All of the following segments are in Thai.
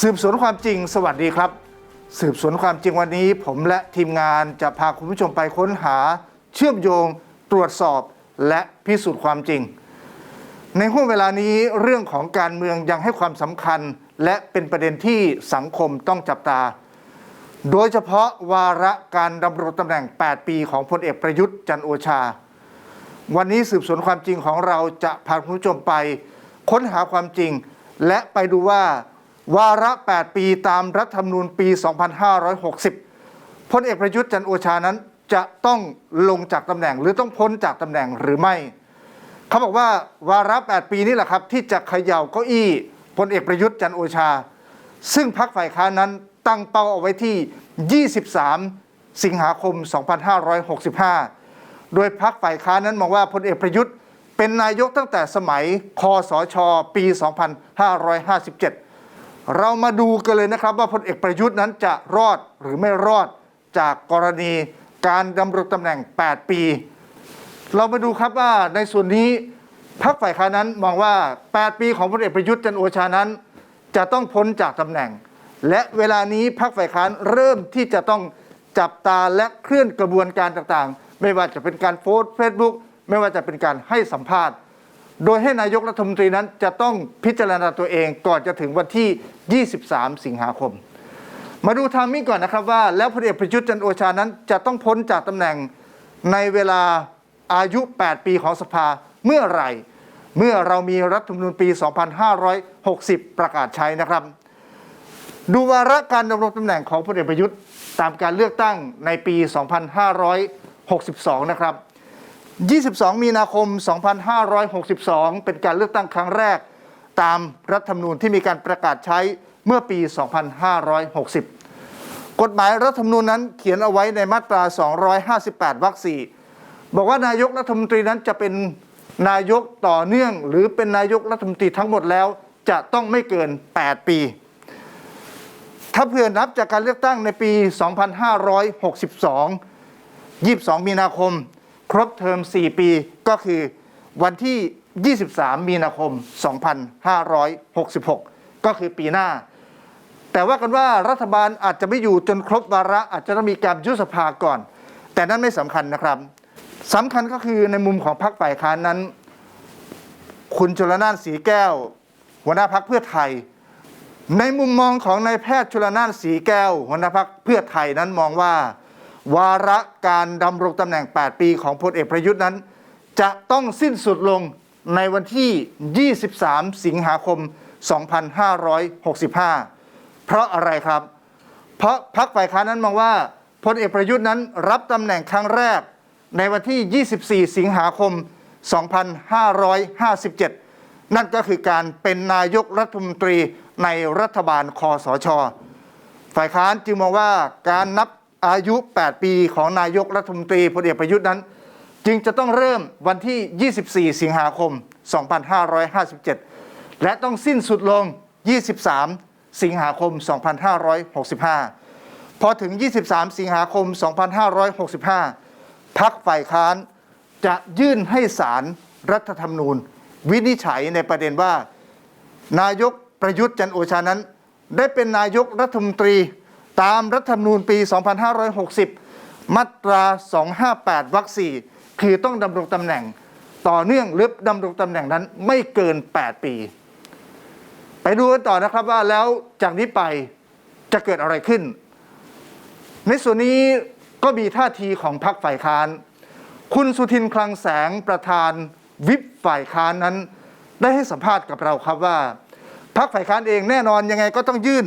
สืบสวนความจริง สวัสดีครับ สืบสวนความจริงวันนี้ ผมและทีมงานจะพาคุณผู้ชมไปค้นหา เชื่อมโยง ตรวจสอบและพิสูจน์ความจริง ในห่วงเวลานี้เรื่องของการเมืองยังให้ความสำคัญ และเป็นประเด็นที่สังคมต้องจับตา โดยเฉพาะวาระการดำรงตำแหน่ง 8 ปีของพลเอกประยุทธ์จันโอชา วันนี้สืบสวนความจริงของเราจะพาคุณผู้ชมไป ค้นหาความจริง และไปดูว่า วาระ 8 ปีตามรัฐธรรมนูญปี 2560 พลเอกประยุทธ์จันโอชานั้นจะต้องลงจากตำแหน่งหรือต้องพ้นจากตำแหน่งหรือไม่ เขาบอกว่าวาระ 8 ปีนี้แหละครับ ที่จะเขย่าเก้าอี้พลเอกประยุทธ์จันโอชา ซึ่งพรรคฝ่ายค้านนั้นตั้งเป้าเอาไว้ที่ 23 สิงหาคม 2565 โดยพรรคฝ่ายค้านนั้นมองว่าพลเอกประยุทธ์เป็นนายกตั้งแต่สมัยคอสช ปี 2557 เรามาดูกันเลยนะครับว่าพลเอกประยุทธ์นั้นจะรอดหรือไม่รอดจากกรณีการดำรงตำแหน่ง 8 ปี เรามาดูครับว่าในส่วนนี้พรรคฝ่ายค้านนั้นมองว่า 8 ปีของพลเอกประยุทธ์จันโอชานั้น จะต้องพ้นจากตำแหน่ง และเวลานี้พรรคฝ่ายค้านเริ่มที่จะต้องจับตาและเคลื่อนกระบวนการต่างๆ ไม่ว่าจะเป็นการโพสต์เฟซบุ๊กไม่ว่าจะเป็นการให้สัมภาษณ์ โดยให้นายกรัฐมนตรีนั้นจะต้องพิจารณาตัวเองก่อนจะถึงวันที่ 23 สิงหาคม มาดูทามมิ่งก่อนนะครับว่า แล้วพลเอกประยุทธ์จันโอชานั้น จะต้องพ้นจากตำแหน่งในเวลาอายุ 8 ปีของสภาเมื่อไหร่ เมื่อเรามีรัฐธรรมนูญปี 2560 ประกาศใช้นะครับ ดูวาระการดำรงตำแหน่งของพลเอกประยุทธ์ตามการเลือกตั้งในปี 2562 นะครับ 22 มีนาคม 2562 เป็นการเลือกตั้งครั้งแรก ตามรัฐธรรมนูญที่มีการประกาศใช้เมื่อปี 2560 กฎหมายรัฐธรรมนูญนั้นเขียนเอาไว้ในมาตรา 258 วรรค 4 บอกว่านายกรัฐมนตรีนั้นจะเป็นนายกต่อเนื่อง หรือเป็นนายกรัฐมนตรีทั้งหมดแล้วจะต้องไม่เกิน 8 ปี ถ้าเผื่อนับจากการเลือกตั้งในปี 2562 22 มีนาคม ครบเทอม 4 ปีก็คือวันที่ 23 มีนาคม 2566 ก็คือปีหน้า แต่ว่ากันว่ารัฐบาลอาจจะไม่อยู่จนครบวาระอาจจะต้องมีการยุบสภาก่อน แต่นั่นไม่สำคัญนะครับสำคัญก็คือในมุมของพรรคฝ่ายค้านนั้น คุณชลนานสีแก้ว หัวหน้าพรรคเพื่อไทย ในมุมมองของนายแพทย์ชลนานสีแก้ว หัวหน้าพรรคเพื่อไทยนั้นมองว่า วาระการดำรงตำแหน่ง 8 ปีของพลเอกประยุทธ์นั้น จะต้องสิ้นสุดลงในวันที่ 23 สิงหาคม 2565 เพราะอะไรครับ เพราะพรรคฝ่ายค้านนั้นมองว่าพลเอกประยุทธ์นั้นรับตำแหน่งครั้งแรก ในวันที่ 24 สิงหาคม 2557 นั่นก็คือการเป็นนายกรัฐมนตรีในรัฐบาลคอสช ฝ่ายค้านจึงมองว่าการนับ อายุ 8 ปีของนายกรัฐมนตรีพลเอกประยุทธ์นั้น จึงจะต้องเริ่มวันที่ 24 สิงหาคม 2557 และต้องสิ้นสุดลง 23 สิงหาคม 2565 พอถึง 23 สิงหาคม 2565 พักฝ่ายค้านจะยื่นให้ศาลรรัฐธรรมนูญ วินิจฉัยในประเด็นว่า นายกประยุทธ์จันโอชานั้น ได้เป็นนายกรัฐมนตรี ตามรัฐธรรมนูญปี 2560 มาตรา 258 วรรค 4 คือต้องดำรงตำแหน่ง ต่อเนื่องหรือดำรงตำแหน่งนั้นไม่เกิน 8 ปี ไปดูกันต่อนะครับว่าแล้วจากนี้ไปจะเกิดอะไรขึ้น ในส่วนนี้ก็มีท่าทีของพรรคฝ่ายค้าน คุณสุทินคลังแสงประธานวิปฝ่ายค้านนั้น ได้ให้สัมภาษณ์กับเราครับว่าพรรคฝ่ายค้านเองแน่นอนยังไงก็ต้องยื่น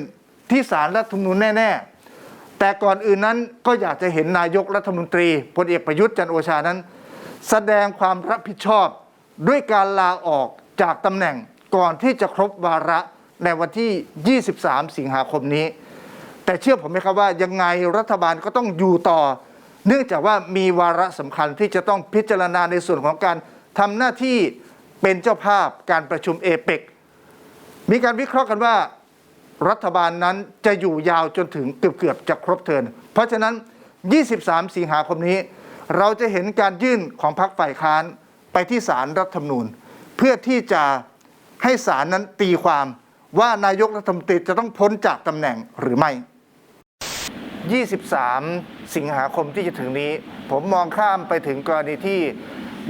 ที่ศาลรัฐธรรมนูญแน่ ๆ แต่ก่อนอื่นนั้นก็อยากจะเห็นนายกรัฐมนตรีพลเอกประยุทธ์จันโอชานั้น แสดงความรับผิดชอบด้วยการลาออกจากตำแหน่งก่อนที่จะครบวาระในวันที่ 23 สิงหาคมนี้ แต่เชื่อผมไหมครับว่ายังไงรัฐบาลก็ต้องอยู่ต่อ เนื่องจากว่ามีวาระสำคัญที่จะต้องพิจารณาในส่วนของการทำหน้าที่เป็นเจ้าภาพการประชุมเอเปกมีการวิเคราะห์กันว่า รัฐบาลนั้นจะอยู่ยาวจนถึงเกือบๆจะครบเทิน เพราะฉะนั้น 23 สิงหาคมนี้ เราจะเห็นการยื่นของพรรคฝ่ายค้านไปที่ศาลรรัฐธรรมนูญ เพื่อที่จะให้ศาลนั้นตีความว่านายกรัฐมนตรีจะต้องพ้นจากตำแหน่งหรือไม่ 23 สิงหาคมที่จะถึงนี้ ผมมองข้ามไปถึงกรณีที่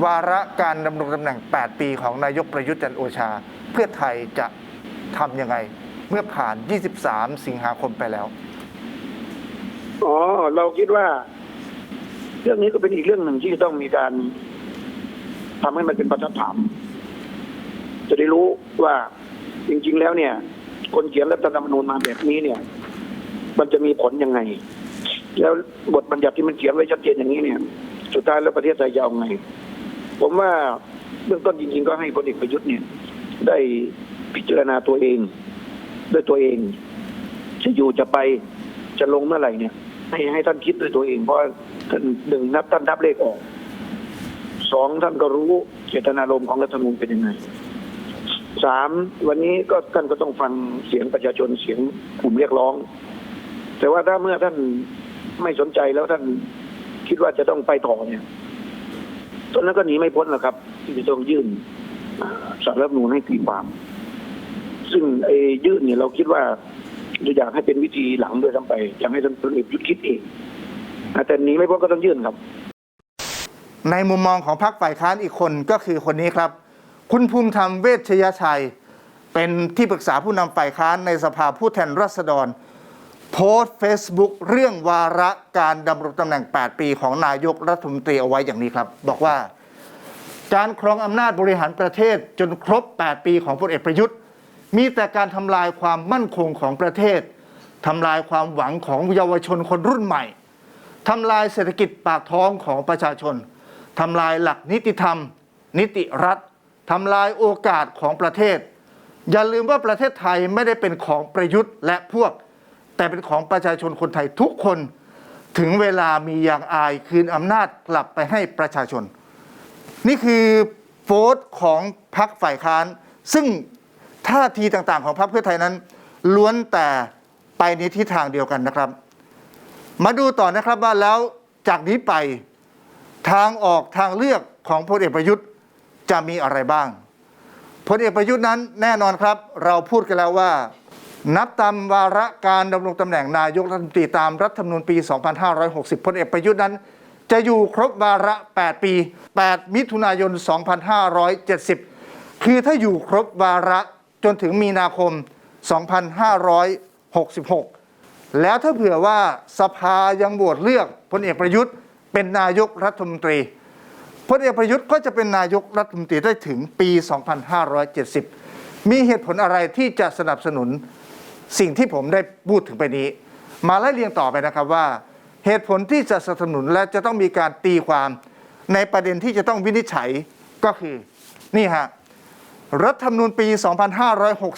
วาระการดำรงตำแหน่ง 8 ปีของนายกประยุทธ์จันโอชา เพื่อไทยจะทำยังไง เมื่อผ่าน 23 สิงหาคมไปแล้ว อ๋อ เราคิดว่า เรื่องนี้ก็เป็นอีกเรื่องหนึ่งที่ต้องมีการทำให้มันเป็นประทัดฐานจะได้รู้ว่าจริง ๆ แล้วเนี่ย คนเขียนรัฐธรรมนูญมาแบบนี้เนี่ย มันจะมีผลยังไง แล้วบทบัญญัติที่มันเขียนไว้ชัดเจนอย่างนี้เนี่ย สุดท้ายแล้วประเทศไทยจะเอาไง ผมว่าเบื้องต้นจริง ๆ ก็ให้พลเอกประยุทธ์เนี่ย ได้พิจารณาตัวเอง ด้วยตัวเองจะอยู่จะไปจะลงเมื่อไหร่เนี่ย ให้ให้ท่านคิดด้วยตัวเอง เพราะท่านหนึ่งนับท่านนับเลขออกสองท่านก็รู้เจตนารมณ์ของรัฐธรรมนูญเป็นยังไงสามวันนี้ก็ท่านก็ต้องฟังเสียงประชาชนเสียงกลุ่มเรียกร้อง แต่ว่าถ้าเมื่อท่านไม่สนใจแล้วท่านคิดว่าจะต้องไปต่อเนี่ยตอนนั้นก็หนีไม่พ้นหรอกครับ ที่จะต้องยื่นสารรัฐมนูญให้ตีความ ซึ่งไอ้ยื่นเนี่ยเราคิดว่าเราอยากให้เป็นวิธีหลังด้วยซ้ำไปอยากให้ท่านพลเอกประยุทธ์คิดเองแต่นี้ไม่พ้นก็ต้องยื่นครับ ในมุมมองของพรรคฝ่ายค้านอีกคนก็คือคนนี้ครับ คุณภูมิธรรมเวชยชัย เป็นที่ปรึกษาผู้นำฝ่ายค้านในสภาผู้แทนราษฎร โพสต์เฟซบุ๊กเรื่องวาระการดำรงตำแหน่ง 8 ปีของนายกรัฐมนตรีเอาไว้อย่างนี้ครับ บอกว่า การครองอำนาจบริหารประเทศจนครบ 8 ปีของพลเอกประยุทธ์ มีแต่การทำลายความมั่นคงของประเทศทำลายความหวังของเยาวชนคนรุ่นใหม่ทำลายเศรษฐกิจปากท้องของประชาชนทำลายหลักนิติธรรม นิติรัฐทำลายโอกาสของประเทศ อย่าลืมว่าประเทศไทยไม่ได้เป็นของประยุทธ์และพวก แต่เป็นของประชาชนคนไทยทุกคน ถึงเวลามีอย่างอายคืนอำนาจกลับไปให้ประชาชน นี่คือโฟตของพรรคฝ่ายค้าน ซึ่ง ท่าทีต่างๆ ของพรรคเพื่อไทยนั้น ล้วนแต่ไปในทิศทางเดียวกันนะครับ มาดูต่อนะครับว่าแล้วจากนี้ไปทางออกทางเลือกของพลเอกประยุทธ์จะมีอะไรบ้างพลเอกประยุทธ์นั้นแน่นอนครับ เราพูดกันแล้วว่า นับตามวาระการดำรงตำแหน่งนายกรัฐมนตรีตามรัฐธรรมนูญปี 2560พลเอกประยุทธ์นั้น จะอยู่ครบวาระ 8 ปี 8 มิถุนายน 2570 คือถ้าอยู่ครบวาระ จนถึงมีนาคม 2566 แล้วถ้าเผื่อว่าสภายังโหวตเลือกพลเอกประยุทธ์ เป็นนายกรัฐมนตรีพลเอกประยุทธ์ก็จะเป็นนายกรัฐมนตรีได้ถึงปี 2570 มีเหตุผลอะไรที่จะสนับสนุนสิ่งที่ผมได้พูดถึงไปนี้ มาไล่เรียงต่อไปนะครับว่า เหตุผลที่จะสนับสนุนและจะต้องมีการตีความในประเด็นที่จะต้องวินิจฉัยก็คือนี่ฮะ รัฐธรรมนูญปี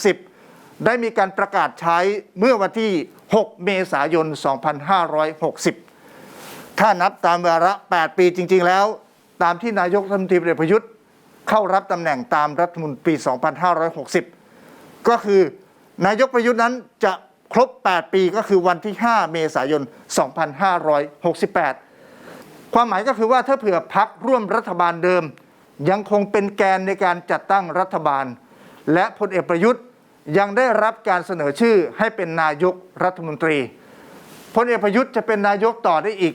2560 ได้มีการประกาศใช้เมื่อวันที่ 6 เมษายน 2560 ถ้านับตามวาระ 8 ปีจริง ๆ แล้ว ตามที่นายกรัฐมนตรีพลเอกประยุทธ์ เข้ารับตำแหน่งตามรัฐธรรมนูญปี 2560 ก็คือนายกประยุทธ์นั้นจะครบ 8 ปีก็คือวันที่ 5 เมษายน 2568 ความหมายก็คือว่าถ้าเผื่อพักร่วมรัฐบาลเดิม ยังคงเป็นแกนในการจัดตั้งรัฐบาล และพลเอกประยุทธ์ยังได้รับการเสนอชื่อให้เป็นนายกรัฐมนตรีพลเอกประยุทธ์จะเป็นนายกต่อได้อีก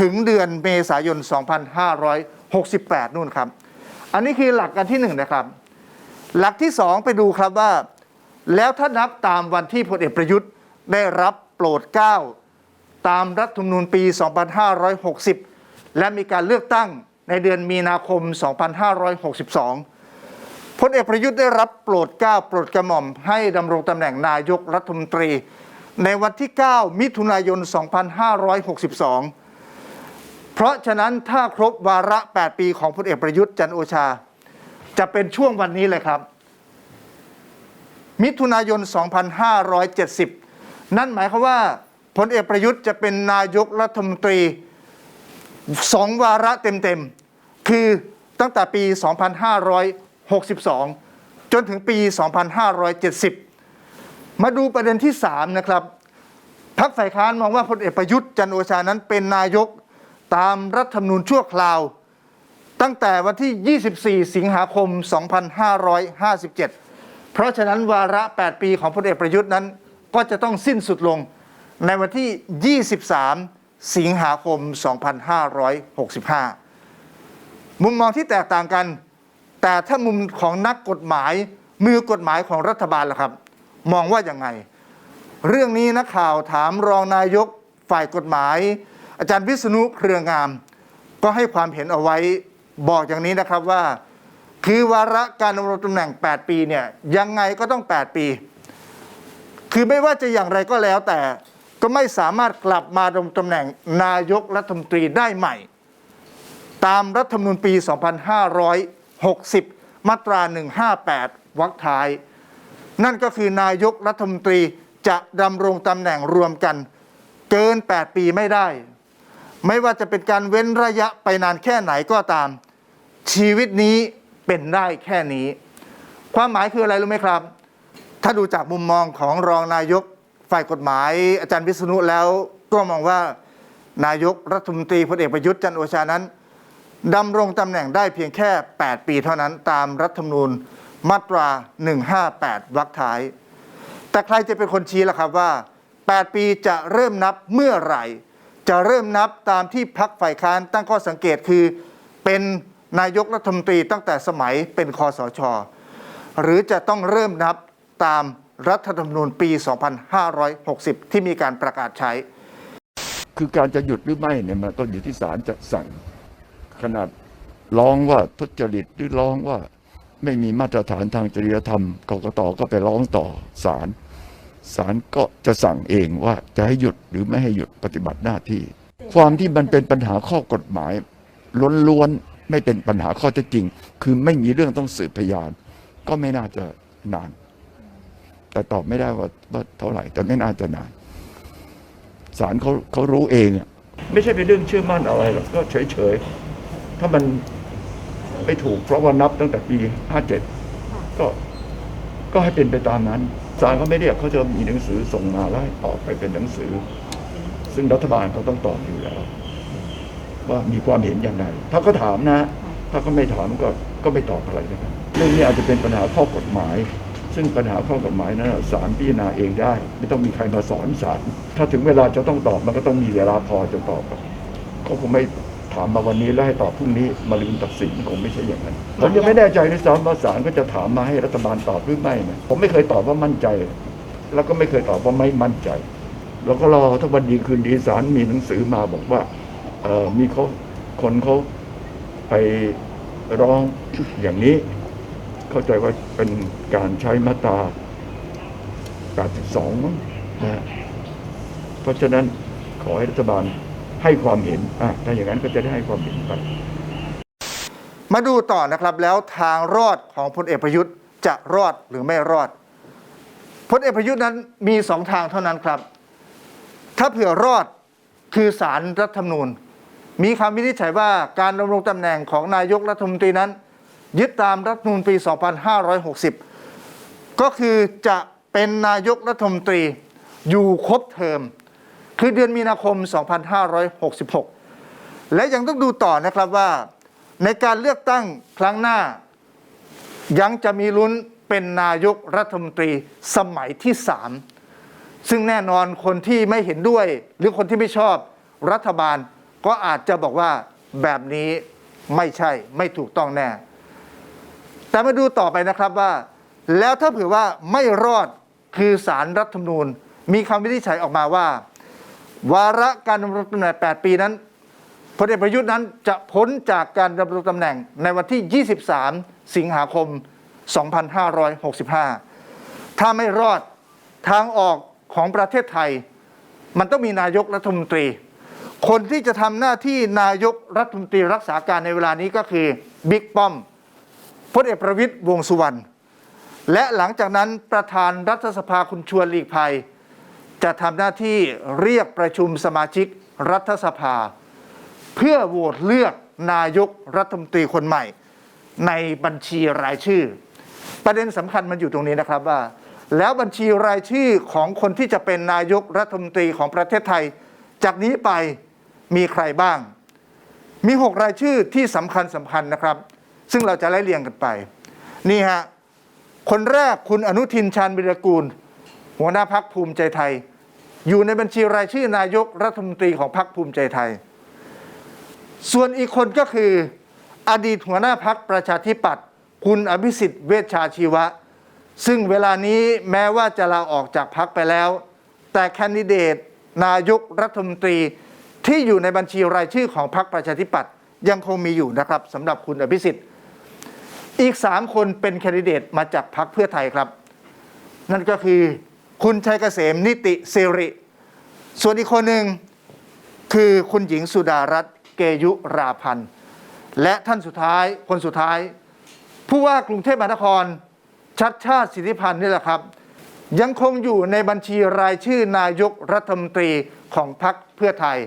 ถึงเดือนเมษายน 2568 นู่นครับ อันนี้คือหลักการที่หนึ่งนะครับ หลักที่สองไปดูครับว่า แล้วถ้านับตามวันที่พลเอกประยุทธ์ได้รับโปรดเกล้าตามรัฐธรรมนูญปี 2560 และมีการเลือกตั้ง ในเดือนมีนาคม 2562 พลเอกประยุทธ์ได้รับโปรดเกล้าโปรดกระหม่อมให้ดำรงตำแหน่งนายกรัฐมนตรี ในวันที่ 9 มิถุนายน 2562 เพราะฉะนั้นถ้าครบวาระ 8 ปีของพลเอกประยุทธ์จันโอชา จะเป็นช่วงวันนี้เลยครับ มิถุนายน 2570 นั่นหมายความว่าพลเอกประยุทธ์จะเป็นนายกรัฐมนตรีสองวาระเต็มๆ คือตั้งแต่ปี 2562 จนถึงปี 2570 มาดูประเด็นที่ 3 นะครับพรรคฝ่ายค้านมองว่าพลเอกประยุทธ์จันโอชานั้นเป็นนายกตามรัฐธรรมนูญชั่วคราว ตั้งแต่วันที่ 24 สิงหาคม 2557 เพราะฉะนั้นวาระ 8 ปีของพลเอกประยุทธ์นั้นก็จะต้องสิ้นสุดลงในวันที่ 23 สิงหาคม 2565 มุมมองที่แตกต่างกัน แต่ถ้ามุมของนักกฎหมาย มือกฎหมายของรัฐบาลล่ะครับ มองว่าอย่างไง เรื่องนี้นักข่าวถามรองนายกฝ่ายกฎหมาย อาจารย์วิษณุเครืองาม ก็ให้ความเห็นเอาไว้บอกอย่างนี้นะครับว่า คือวาระการดำรงตำแหน่ง 8 ปีเนี่ยยังไงก็ต้อง 8 ปี คือไม่ว่าจะอย่างไรก็แล้วแต่ก็ไม่สามารถกลับมาดำรงตำแหน่งนายกรัฐมนตรีได้ใหม่ ตามรัฐธรรมนูญปี 2560 มาตรา 158 วรรคท้าย นั่นก็คือนายกรัฐมนตรีจะดำรงตำแหน่งรวมกัน เกิน 8 ปีไม่ได้ ไม่ว่าจะเป็นการเว้นระยะไปนานแค่ไหนก็ตาม ชีวิตนี้เป็นได้แค่นี้ ความหมายคืออะไรรู้ไหมครับ ถ้าดูจากมุมมองของรองนายกฝ่ายกฎหมาย อาจารย์วิษณุแล้วก็มองว่านายกรัฐมนตรีพลเอกประยุทธ์จันโอชานั้น ดำรงตำแหน่งได้เพียงแค่ 8 ปีเท่านั้นตามรัฐธรรมนูญมาตรา 158 วรรคท้าย แต่ใครจะเป็นคนชี้ล่ะครับว่า 8 ปีจะเริ่มนับเมื่อไหร่ จะเริ่มนับตามที่พักฝ่ายค้านตั้งข้อสังเกตคือ เป็นนายกรัฐมนตรีตั้งแต่สมัยเป็นคอสช หรือจะต้องเริ่มนับตามรัฐธรรมนูญปี 2560 ที่มีการประกาศใช้ คือการจะหยุดหรือไม่เนี่ยมันต้องอยู่ที่ศาลจะสั่ง ขนาดร้องว่าทุจริตหรือร้องว่าไม่มีมาตรฐานทางจริยธรรมกกตก็ไปร้องต่อศาลศาลก็จะสั่งเองว่าจะให้หยุดหรือไม่ให้หยุดปฏิบัติหน้าที่ ความที่มันเป็นปัญหาข้อกฎหมาย ล้วนๆ ไม่เป็นปัญหาข้อเท็จจริง คือไม่มีเรื่องต้องสืบพยาน ก็ไม่น่าจะนาน แต่ตอบไม่ได้ว่าว่าเท่าไหร่ แต่ไม่น่าจะนานศาลเขาเขารู้เองไม่ใช่เป็นเรื่องเชื่อมั่นอะไรหรอกก็เฉยเฉยๆ ถ้ามันไม่ถูกเพราะว่านับตั้งแต่ปีห้าเจ็ดก็ก็ให้เป็นไปตามนั้นศาลเขาไม่เรียกเขาจะมีหนังสือส่งมาแล้วให้ตอบไปเป็นหนังสือ ซึ่งรัฐบาลเขาต้องตอบอยู่แล้ว ว่ามีความเห็นอย่างไร ถ้าเขาถามนะ ถ้าเขาไม่ถามก็ก็ไม่ตอบอะไรนะครับเรื่องนี้อาจจะเป็นปัญหาข้อกฎหมาย ซึ่งปัญหาข้อกฎหมายนั้นศาลพิจารณาเองได้ ไม่ต้องมีใครมาสอนศาลถ้าถึงเวลาจะต้องตอบมันก็ต้องมีเวลาพอจะตอบครับเขาคงไม่ ถามมาวันนี้แล้วให้ตอบพรุ่งนี้มาลืมตัดสินคงไม่ใช่อย่างนั้นผมยังไม่แน่ใจด้วยซ้ำว่าศาลก็จะถามมาให้รัฐบาลตอบหรือไม่นะผมไม่เคยตอบว่ามั่นใจ แล้วก็ไม่เคยตอบว่าไม่มั่นใจ แล้วก็รอถ้าวันดีคืนดีศาลมีหนังสือมาบอกว่าเออมีเขาคนเขาไปร้องอย่างนี้ เข้าใจว่าเป็นการใช้มาตรา 82มั้งนะฮะเพราะฉะนั้นขอให้รัฐบาล ให้ความเห็นถ้าอย่างนั้นก็จะได้ให้ความเห็นไปมาดูต่อนะครับแล้วทางรอดของพลเอกประยุทธ์จะรอดหรือไม่รอดพลเอกประยุทธ์นั้นมีสองทางเท่านั้นครับ ถ้าเผื่อรอดคือสารรัฐธรรมนูญ มีคำวินิจฉัยว่าการดำรงตำแหน่งของนายกรัฐมนตรีนั้น ยึดตามรัฐธรรมนูญปี 2560 ก็คือจะเป็นนายกรัฐมนตรีอยู่ครบเทอม คือเดือนมีนาคม 2566 และยังต้องดูต่อนะครับว่า ในการเลือกตั้งครั้งหน้า ยังจะมีลุ้นเป็นนายกรัฐมนตรีสมัยที่สามซึ่งแน่นอนคนที่ไม่เห็นด้วย หรือคนที่ไม่ชอบรัฐบาลก็อาจจะบอกว่าแบบนี้ไม่ใช่ไม่ถูกต้องแน่ แต่มาดูต่อไปนะครับว่า แล้วถ้าเผื่อว่าไม่รอดคือสารรัฐธรรมนูญ มีคำวินิจฉัยออกมาว่า วาระการดำรงตำแหน่ง 8 ปีนั้นพลเอกประยุทธ์นั้นจะพ้นจากการดำรงตำแหน่งในวันที่ 23 สิงหาคม 2565 ถ้าไม่รอดทางออกของประเทศไทย มันต้องมีนายกรัฐมนตรี คนที่จะทำหน้าที่นายกรัฐมนตรีรักษาการในเวลานี้ก็คือบิ๊กป้อมพลเอกประวิตยวงสุวรรณและหลังจากนั้นประธานรัฐสภาคุณชวนหลีกภัย จะทำหน้าที่เรียกประชุมสมาชิกรัฐสภา เพื่อโหวตเลือกนายกรัฐมนตรีคนใหม่ ในบัญชีรายชื่อ ประเด็นสำคัญมันอยู่ตรงนี้นะครับว่า แล้วบัญชีรายชื่อของคนที่จะเป็นนายกรัฐมนตรีของประเทศไทย จากนี้ไปมีใครบ้าง มีหกรายชื่อที่สำคัญสำคัญนะครับ ซึ่งเราจะไล่เรียงกันไป นี่ฮะคนแรกคุณอนุทินชาญวิรกูล หัวหน้าพักภูมิใจไทย อยู่ในบัญชีรายชื่อนายกรัฐมนตรีของพักภูมิใจไทย ส่วนอีกคนก็คืออดีตหัวหน้าพักประชาธิปัตย์คุณอภิสิทธิ์เวชชาชีวะ ซึ่งเวลานี้แม้ว่าจะลาออกจากพักไปแล้ว แต่แคนดิเดต นายกรัฐมนตรีที่อยู่ในบัญชีรายชื่อของพรรคประชาธิปัตย์ยังคงมีอยู่นะครับสำหรับคุณอภิสิทธิ์ อีกสามคนเป็นแคนดิเดตมาจากพรรคเพื่อไทยครับ นั่นก็คือ คุณชัยเกษมนิติเสริ ส่วนอีกคนหนึ่งคือคุณหญิงสุดารัตน์เกยุราพันธ์ และท่านสุดท้ายคนสุดท้าย ผู้ว่ากรุงเทพมหานคร ชัดชาติสิทธิพันธ์นี่แหละครับ ยังคงอยู่ในบัญชีรายชื่อนายกรัฐมนตรีของพรรคเพื่อไทย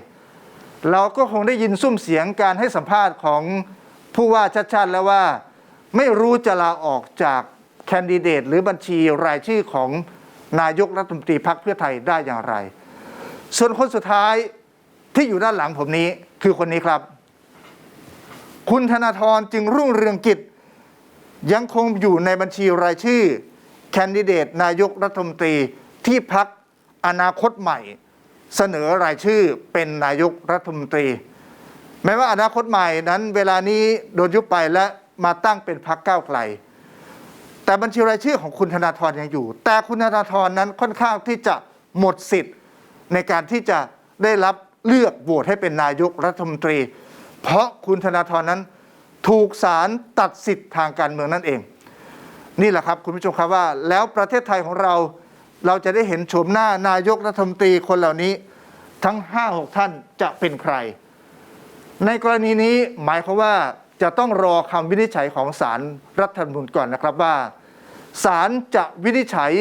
เราก็คงได้ยินซุ้มเสียงการให้สัมภาษณ์ของผู้ว่าชัดชาติแล้วว่า ไม่รู้จะลาออกจากแคนดิเดตหรือบัญชีรายชื่อของ นายกรัฐมนตรีพรรคเพื่อไทยได้อย่างไร ส่วนคนสุดท้ายที่อยู่ด้านหลังผมนี้คือคนนี้ครับ คุณธนาธรจึงรุ่งเรืองกิจ ยังคงอยู่ในบัญชีรายชื่อ แคนดิเดตนายกรัฐมนตรีที่พักอนาคตใหม่ เสนอรายชื่อเป็นนายกรัฐมนตรี แม้ว่าอนาคตใหม่นั้นเวลานี้โดนยุบไปและมาตั้งเป็นพักก้าวไกล แต่บัญชีรายชื่อของคุณธนาธรยังอยู่ แต่คุณธนาธรนั้นค่อนข้างที่จะหมดสิทธิ์ในการที่จะได้รับเลือกโหวตให้เป็นนายกรัฐมนตรี เพราะคุณธนาธรนั้นถูกศาลตัดสิทธิ์ทางการเมืองนั่นเอง นี่แหละครับคุณผู้ชมครับว่า แล้วประเทศไทยของเราเราจะได้เห็นโฉมหน้านายกรัฐมนตรีคนเหล่านี้ทั้ง 5-6 ท่านจะเป็นใคร ในกรณีนี้หมายความว่า จะต้องรอคำวินิจฉัยของศาลรรัฐธรรมนูญก่อนนะครับว่าศาลจะวินิจฉัย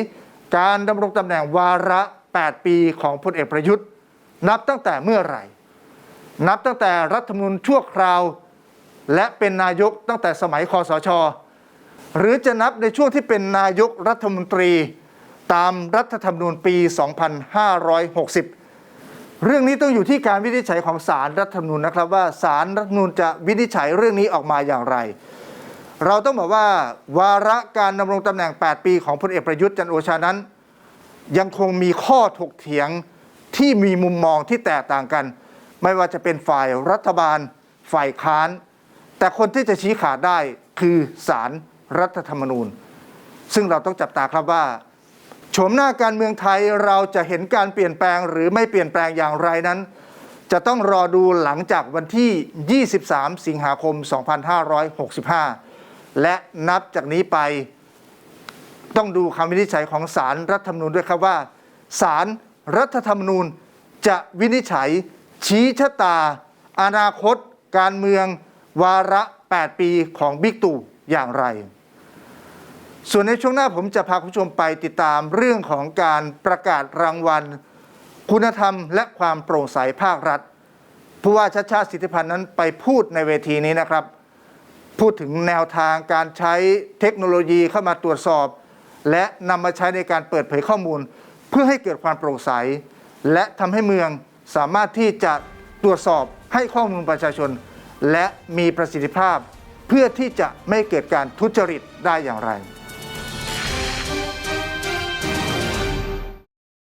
การดำรงตำแหน่งวาระ 8 ปีของพลเอกประยุทธ์ นับตั้งแต่เมื่อไหร่ นับตั้งแต่รัฐธรรมนูญชั่วคราว และเป็นนายกตั้งแต่สมัยคอสช หรือจะนับในช่วงที่เป็นนายกรัฐมนตรี ตามรัฐธรรมนูญปี 2560 เรื่องนี้ต้องอยู่ที่การวินิจฉัยของศาลรัฐธรรมนูญนะครับว่าศาลรัฐธรรมนูญจะวินิจฉัยเรื่องนี้ออกมาอย่างไร เราต้องบอกว่าวาระการดำรงตำแหน่ง 8 ปีของพลเอกประยุทธ์จันโอชานั้น ยังคงมีข้อถกเถียงที่มีมุมมองที่แตกต่างกัน ไม่ว่าจะเป็นฝ่ายรัฐบาล ฝ่ายค้าน แต่คนที่จะชี้ขาดได้คือศาลรรัฐธรรมนูญ ซึ่งเราต้องจับตาครับว่า โฉมหน้าการเมืองไทยเราจะเห็นการเปลี่ยนแปลงหรือไม่เปลี่ยนแปลงอย่างไรนั้น จะต้องรอดูหลังจากวันที่ 23 สิงหาคม 2565 และนับจากนี้ไป ต้องดูคำวินิจฉัยของศาลรรัฐธรรมนูญด้วยครับว่าศาลรรัฐธรรมนูญจะวินิจฉัย ชี้ชะตา อนาคต การเมือง วาระ 8 ปีของบิ๊กตู่อย่างไร ส่วนในช่วงหน้าผมจะพาคุณผู้ชมไปติดตามเรื่องของการประกาศรางวัล คุณธรรมและความโปร่งใสภาครัฐผู้ว่าชัดชาติสิทธิพันธ์นั้นไปพูดในเวทีนี้นะครับ พูดถึงแนวทางการใช้เทคโนโลยีเข้ามาตรวจสอบ และนำมาใช้ในการเปิดเผยข้อมูล เพื่อให้เกิดความโปร่งใส และทำให้เมืองสามารถที่จะตรวจสอบให้ข้อมูลประชาชน และมีประสิทธิภาพ เพื่อที่จะไม่เกิดการทุจริตได้อย่างไร